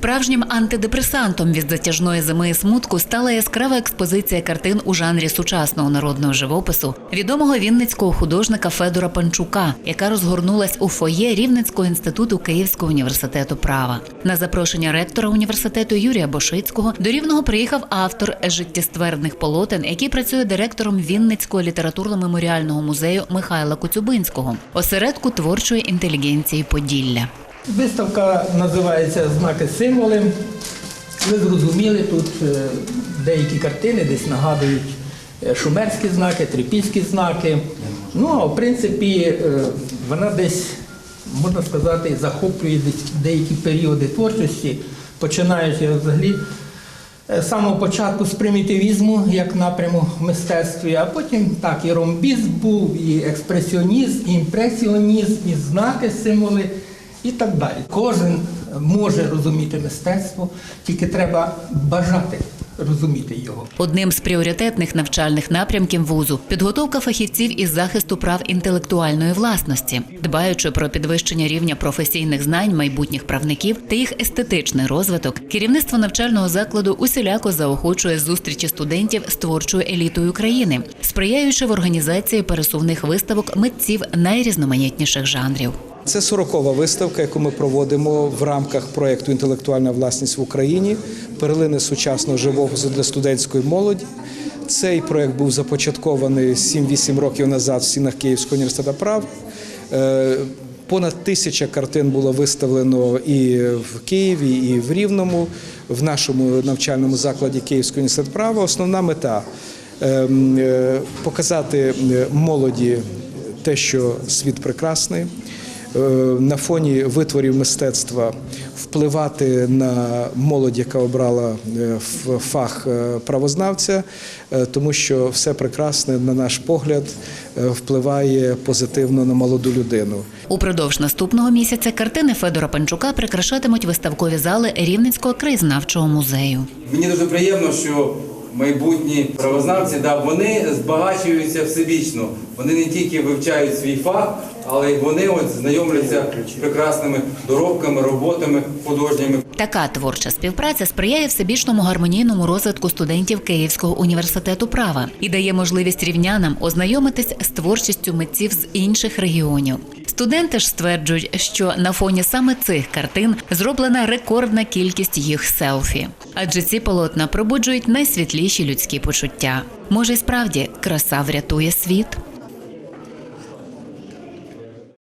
Справжнім антидепресантом від затяжної зими і смутку стала яскрава експозиція картин у жанрі сучасного народного живопису відомого вінницького художника Федора Панчука, яка розгорнулась у фоє Рівненського інституту Київського університету права. На запрошення ректора університету Юрія Бошицького до рівного приїхав автор життєствердних полотен, який працює директором Вінницького літературно-меморіального музею Михайла Коцюбинського, осередку творчої інтелігенції Поділля. Виставка називається Знаки символи. Ви зрозуміли, тут е, деякі картини десь нагадують е, шумерські знаки, трипільські знаки. Ну, а в принципі, е, вона десь, можна сказати, захоплює деякі періоди творчості, починаючи взагалі з самого початку з примітивізму як напряму в мистецтві, а потім так, і ромбізм був, і експресіонізм, і імпресіонізм, і знаки, символи і так далі. Кожен може розуміти мистецтво, тільки треба бажати розуміти його. Одним з пріоритетних навчальних напрямків вузу підготовка фахівців із захисту прав інтелектуальної власності, дбаючи про підвищення рівня професійних знань майбутніх правників та їх естетичний розвиток. Керівництво навчального закладу усіляко заохочує зустрічі студентів з творчою елітою країни, сприяючи в організації пересувних виставок митців найрізноманітніших жанрів. Це 40-ва виставка, яку ми проводимо в рамках проєкту Інтелектуальна власність в Україні, перлини сучасного живопису для студентської молоді. Цей проєкт був започаткований 7-8 років назад в стінах Київського університету прав. Е, Понад тисяча картин було виставлено і в Києві, і в Рівному, в нашому навчальному закладі Київського університету права. Основна мета ем, е, показати молоді те, що світ прекрасний, на фоні витворів мистецтва впливати на молодь, яка обрала е, фах е, правознавця, е, тому що все прекрасне, на наш погляд, е, впливає позитивно на молоду людину. Упродовж наступного місяця картини Федора Панчука прикрашатимуть виставкові зали Рівненського краєзнавчого музею. Мені дуже приємно, що майбутні правознавці да, вони збагачуються всебічно. Вони не тільки вивчають свій фах, але й вони от знайомляться з прекрасними доробками, роботами художніми. Така творча співпраця сприяє всебічному гармонійному розвитку студентів Київського університету права і дає можливість рівнянам ознайомитись з творчістю митців з інших регіонів. Студенти ж стверджують, що на фоні саме цих картин зроблена рекордна кількість їх селфі, адже ці полотна пробуджують найсвітліші людські почуття. Може, справді краса врятує світ.